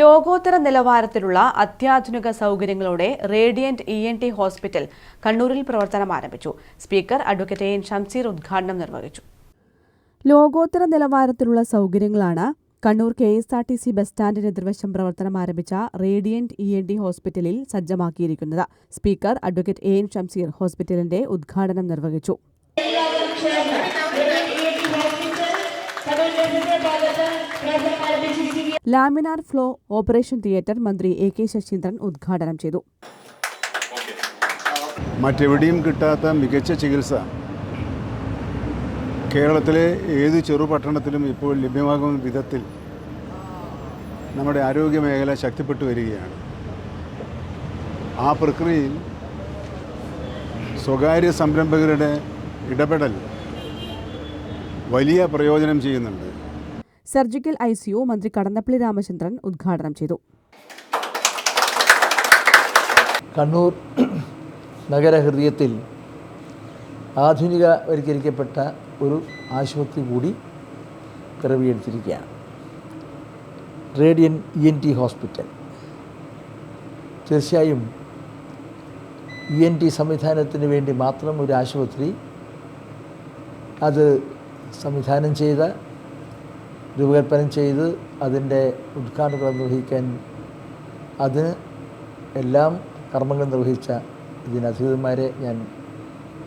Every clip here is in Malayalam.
ലോകോത്തര നിലവാരത്തിലുള്ള അത്യാധുനിക സൗകര്യങ്ങളോടെ radiant E N T hospital കണ്ണൂരിൽ പ്രവർത്തനം ആരംഭിച്ചു. സ്പീക്കർ അഡ്വക്കേറ്റ് എൻ ഷംസീർ ഉദ്ഘാടനം നിർവഹിച്ചു. ലോകോത്തര നിലവാരത്തിലുള്ള സൗകര്യങ്ങളാണ് Kannur K S R T C bus സ്റ്റാൻഡിന് എതിർവശം പ്രവർത്തനം ആരംഭിച്ച റേഡിയന്റ് ഇ എൻ ഡി ഹോസ്പിറ്റലിൽ സജ്ജമാക്കിയിരിക്കുന്നത്. Speaker advocate A N Shamseer ഹോസ്പിറ്റലിന്റെ ഉദ്ഘാടനം നിർവഹിച്ചു. ലാമിനാർ ഫ്ലോ ഓപ്പറേഷൻ തിയേറ്റർ മന്ത്രി എ കെ ശശീന്ദ്രൻ ഉദ്ഘാടനം ചെയ്തു. മറ്റെവിടെയും കിട്ടാത്ത മികച്ച ചികിത്സ കേരളത്തിലെ ഏത് ചെറുപട്ടണത്തിലും ഇപ്പോൾ ലഭ്യമാകുന്ന വിധത്തിൽ നമ്മുടെ ആരോഗ്യ മേഖല ശക്തിപ്പെട്ടു വരികയാണ്. ആ പ്രക്രിയയിൽ സ്വകാര്യ സംരംഭകരുടെ ഇടപെടൽ വലിയ പ്രയോജനം ചെയ്യുന്നുണ്ട്. സർജിക്കൽ ഐ സിയു മന്ത്രി കടന്നപ്പള്ളി രാമചന്ദ്രൻ ഉദ്ഘാടനം ചെയ്തു. കണ്ണൂർ നഗരഹൃദയത്തിൽ ആധുനികവൽക്കരിക്കപ്പെട്ട ഒരു ആശുപത്രി കൂടി പിറവിയെടുത്തിരിക്കുകയാണ്. Radiant E N T hospital. തീർച്ചയായും ഇ എൻ ടി സംവിധാനത്തിന് വേണ്ടി മാത്രം ഒരു ആശുപത്രി അത് സംവിധാനം ചെയ്ത രൂപകൽപ്പന ചെയ്ത് അതിന്റെ ഉദ്ഘാടനം നിർവഹിക്കാൻ അതിന് എല്ലാം കർമ്മങ്ങൾ നിർവഹിച്ച ഇതിനധികൃതന്മാരെ ഞാൻ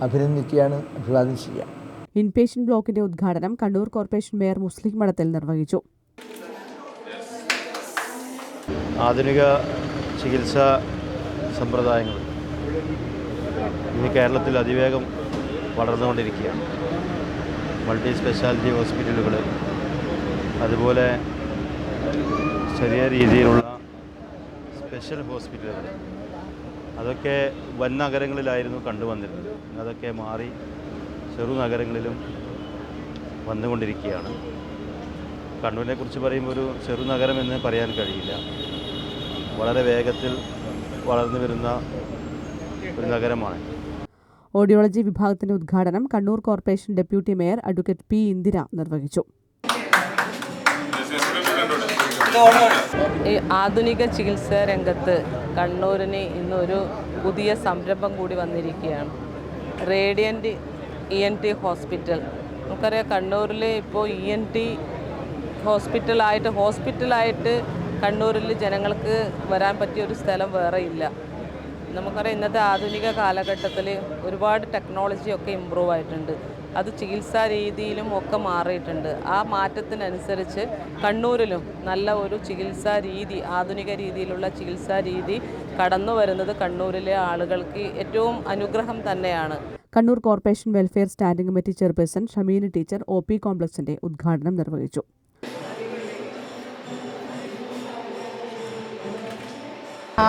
അഭിനന്ദിക്കുകയാണ് അഭിവാദ്യം ചെയ്യുക ഇൻപേഷ്യൻ ബ്ലോക്കിന്റെ ഉദ്ഘാടനം കണ്ണൂർ കോർപ്പറേഷൻ മേയർ മുസ്ലിം മഠത്തിൽ നിർവഹിച്ചു. ആധുനിക ചികിത്സാ സമ്പ്രദായങ്ങൾ. ഇന്ന് കേരളത്തിൽ അതിവേഗം വളർന്നുകൊണ്ടിരിക്കുകയാണ്. മൾട്ടി സ്പെഷ്യാലിറ്റി ഹോസ്പിറ്റലുകൾ അതുപോലെ ചെറിയ രീതിയിലുള്ള സ്പെഷ്യൽ ഹോസ്പിറ്റലുകൾ. അതൊക്കെ വൻ നഗരങ്ങളിലായിരുന്നു കണ്ടുവന്നിരുന്നത്. അതൊക്കെ മാറി ചെറു നഗരങ്ങളിലും വന്നുകൊണ്ടിരിക്കുകയാണ്. കണ്ണൂരിനെ കുറിച്ച് പറയുമ്പോൾ ഒരു ചെറു നഗരമെന്ന് പറയാൻ കഴിയില്ല. വളരെ വേഗത്തിൽ വളർന്നു വരുന്ന ഒരു നഗരമാണ്. ഓഡിയോളജി വിഭാഗത്തിന്റെ ഉദ്ഘാടനം Kannur corporation deputy mayor advocate P Indira നിർവഹിച്ചു. ഈ ആധുനിക ചികിത്സാ രംഗത്ത് കണ്ണൂരിന് ഇന്നൊരു പുതിയ സംരംഭം കൂടി വന്നിരിക്കുകയാണ്. Radiant E N T hospital. നമുക്കറിയാം കണ്ണൂരിൽ ഇപ്പോൾ ഇ എൻ ടി ഹോസ്പിറ്റലായിട്ട് ഹോസ്പിറ്റലായിട്ട് കണ്ണൂരിൽ ജനങ്ങൾക്ക് വരാൻ പറ്റിയ ഒരു സ്ഥലം വേറെ ഇല്ല. നമുക്കറിയാം ഇന്നത്തെ ആധുനിക കാലഘട്ടത്തിൽ ഒരുപാട് ടെക്നോളജിയൊക്കെ ഇമ്പ്രൂവ് ആയിട്ടുണ്ട്. അത് ചികിത്സാ രീതിയിലും ഒക്കെ മാറിയിട്ടുണ്ട്. ആ മാറ്റത്തിനനുസരിച്ച് കണ്ണൂരിലും നല്ല ഒരു ചികിത്സാ രീതി ആധുനിക രീതിയിലുള്ള ചികിത്സാ രീതി കടന്നു വരുന്നത് കണ്ണൂരിലെ ആളുകൾക്ക് ഏറ്റവും അനുഗ്രഹം തന്നെയാണ്. Kannur corporation welfare standing committee chairperson Shameena teacher O P കോംപ്ലക്സിന്റെ ഉദ്ഘാടനം നിർവഹിച്ചു.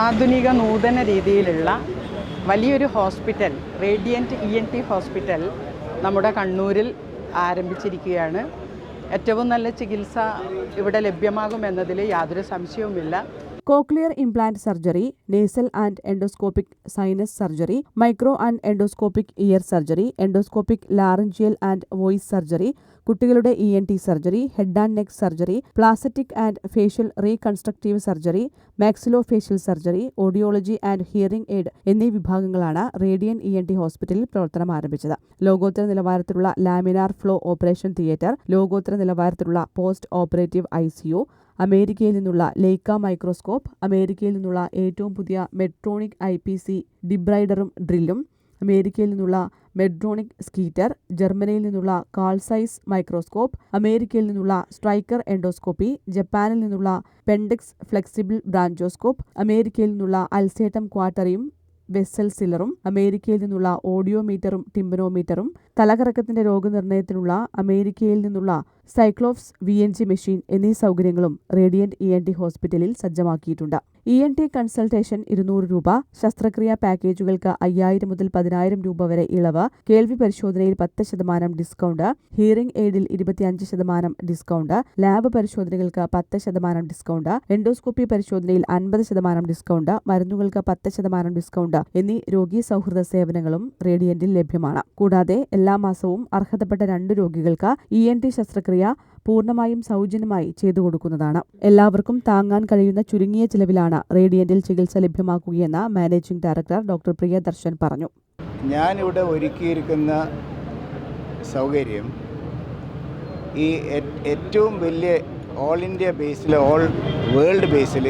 ആധുനിക നൂതന രീതിയിലുള്ള വലിയൊരു hospital radiant E N T hospital നമ്മുടെ കണ്ണൂരിൽ ആരംഭിച്ചിരിക്കുകയാണ്. ഏറ്റവും നല്ല ചികിത്സ ഇവിടെ ലഭ്യമാകുമെന്നതിൽ യാതൊരു സംശയവുമില്ല. Cochlear implant surgery nasal and endoscopic sinus surgery micro and endoscopic ear surgery endoscopic laryngeal and voice surgery കുട്ടികളുടെ E N T surgery head and neck surgery plastic and facial reconstructive surgery maxillo facial surgery audiology and hearing aid എന്നീ വിഭാഗങ്ങളാണ് റേഡിയൻ ഇ എൻ ടി ഹോസ്പിറ്റലിൽ പ്രവർത്തനം ആരംഭിച്ചത്. ലോകോത്തര നിലവാരത്തിലുള്ള ലാമിനാർ ഫ്ലോ ഓപ്പറേഷൻ തിയേറ്റർ ലോകോത്തര നിലവാരത്തിലുള്ള പോസ്റ്റ് ഓപ്പറേറ്റീവ് ഐ അമേരിക്കയിൽ നിന്നുള്ള ലേക്ക മൈക്രോസ്കോപ്പ് അമേരിക്കയിൽ നിന്നുള്ള ഏറ്റവും പുതിയ മെട്രോണിക് ഐ പി സി ഡിബ്രൈഡറും ഡ്രില്ലും അമേരിക്കയിൽ നിന്നുള്ള മെട്രോണിക് സ്കീറ്റർ ജർമ്മനിയിൽ നിന്നുള്ള കാൾസൈസ് മൈക്രോസ്കോപ്പ് അമേരിക്കയിൽ നിന്നുള്ള സ്ട്രൈക്കർ എൻഡോസ്കോപ്പി ജപ്പാനിൽ നിന്നുള്ള പെൻഡിക്സ് ഫ്ലെക്സിബിൾ ബ്രാഞ്ചോസ്കോപ്പ് അമേരിക്കയിൽ നിന്നുള്ള അൽസേറ്റം ക്വാട്ടറിയും വെസൽ സിലറും അമേരിക്കയിൽ നിന്നുള്ള ഓഡിയോമീറ്ററും ടിംബനോമീറ്ററും തലകറക്കത്തിന്റെ രോഗനിർണയത്തിനുള്ള അമേരിക്കയിൽ നിന്നുള്ള സൈക്ലോഫ്സ് വി എൻ ജി മെഷീൻ എന്നീ സൗകര്യങ്ങളും റേഡിയന്റ് ഇ എൻ ടി ഹോസ്പിറ്റലിൽ സജ്ജമാക്കിയിട്ടുണ്ട്. ഇ എൻ ടി കൺസൾട്ടേഷൻ ഇരുന്നൂറ് രൂപ ശസ്ത്രക്രിയാ പാക്കേജുകൾക്ക് അയ്യായിരം മുതൽ പതിനായിരം രൂപ വരെ ഇളവ് കേൾവി പരിശോധനയിൽ പത്ത് ശതമാനം ഡിസ്കൗണ്ട് ഹിയറിംഗ് എയ്ഡിൽ ഇരുപത്തിയഞ്ച് ശതമാനം ഡിസ്കൗണ്ട് ലാബ് പരിശോധനകൾക്ക് പത്ത് ശതമാനം ഡിസ്കൗണ്ട് എൻഡോസ്കോപ്പി പരിശോധനയിൽ അൻപത് ശതമാനം ഡിസ്കൗണ്ട് മരുന്നുകൾക്ക് പത്ത് ശതമാനം ഡിസ്കൗണ്ട് എന്നീ രോഗി സൗഹൃദ സേവനങ്ങളും റേഡിയന്റിൽ ലഭ്യമാണ്. കൂടാതെ എല്ലാ മാസവും അർഹതപ്പെട്ട രണ്ട് രോഗികൾക്ക് ഇ എൻ ടി ശസ്ത്രക്രിയ പൂർണമായും സൗജന്യമായി ചെയ്തു കൊടുക്കുന്നതാണ്. എല്ലാവർക്കും താങ്ങാൻ കഴിയുന്ന ചുരുങ്ങിയ ചിലവിലാണ് റേഡിയന്റിൽ ചികിത്സ ലഭ്യമാക്കുകയെന്ന് മാനേജിംഗ് ഡയറക്ടർ ഡോക്ടർ പ്രിയദർശൻ പറഞ്ഞു. ഞാനിവിടെ ഒരുക്കിയിരിക്കുന്ന സൗകര്യം ഈ ഏറ്റവും വലിയ ഓൾ ഇന്ത്യ ബേസിൽ ഓൾ വേൾഡ് ബേസിൽ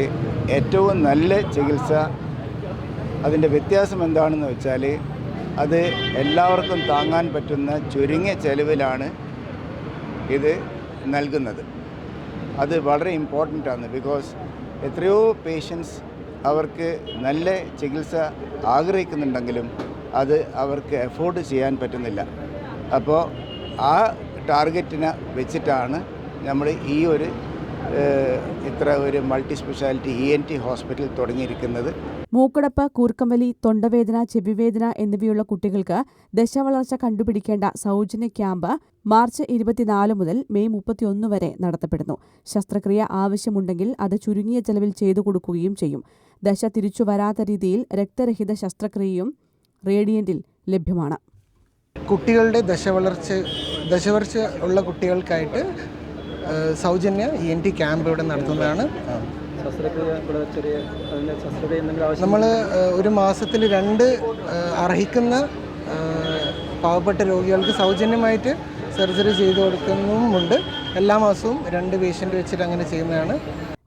ഏറ്റവും നല്ല ചികിത്സ അതിന്റെ വ്യത്യാസം എന്താണെന്ന് വെച്ചാൽ അത് എല്ലാവർക്കും താങ്ങാൻ പറ്റുന്ന ചുരുങ്ങിയ ചെലവിലാണ് ഇത് നൽകുന്നത്. അത് വളരെ ഇമ്പോർട്ടന്റ് ആണ് ബിക്കോസ് എത്രയോ പേഷ്യൻസ് അവർക്ക് നല്ല ചികിത്സ ആഗ്രഹിക്കുന്നുണ്ടെങ്കിലും അത് അവർക്ക് എഫോർഡ് ചെയ്യാൻ പറ്റുന്നില്ല. അപ്പോൾ ആ ടാർഗറ്റിനെ വെച്ചിട്ടാണ് നമ്മൾ ഈ ഒരു ഇത്ര ഒരു multi speciality E N T hospital തുടങ്ങിയിരിക്കുന്നത്. മൂക്കടപ്പ് കൂർക്കംവലി തൊണ്ടവേദന ചെവിവേദന എന്നിവയുള്ള കുട്ടികൾക്ക് ദശവളർച്ച കണ്ടുപിടിക്കേണ്ട സൗജന്യ ക്യാമ്പ് മാർച്ച് ഇരുപത്തിനാല് മുതൽ മെയ് മുപ്പത്തിയൊന്ന് വരെ നടത്തപ്പെടുന്നു. ശസ്ത്രക്രിയ ആവശ്യമുണ്ടെങ്കിൽ അത് ചുരുങ്ങിയ ചെലവിൽ ചെയ്തു കൊടുക്കുകയും ചെയ്യും. ദശ തിരിച്ചു വരാത്ത രീതിയിൽ രക്തരഹിത ശസ്ത്രക്രിയയും റേഡിയന്റിൽ ലഭ്യമാണ്. കുട്ടികളുടെ ദശവളർച്ച ദശവളർച്ച ഉള്ള കുട്ടികൾക്കായിട്ട് സൗജന്യ ഇ എൻ ടി ക്യാമ്പ് ഇവിടെ നടത്തുന്നതാണ്. നമ്മൾ ഒരു മാസത്തിൽ രണ്ട് അർഹിക്കുന്ന പാവപ്പെട്ട രോഗികൾക്ക് സൗജന്യമായിട്ട് സർജറി ചെയ്തു കൊടുക്കുന്നുമുണ്ട് എല്ലാ മാസവും രണ്ട് പേഷ്യന്റ് വെച്ചിട്ട് അങ്ങനെ ചെയ്യുന്നതാണ്.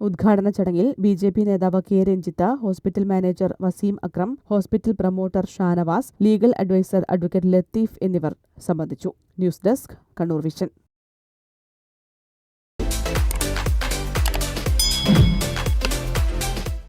ഉദ്ഘാടന ചടങ്ങിൽ ബി ജെ പി നേതാവ് K Ranjith hospital manager Waseem Akram hospital promoter Shanavas legal adviser advocate Latheef എന്നിവർ സംബന്ധിച്ചു. News desk Kannur vision.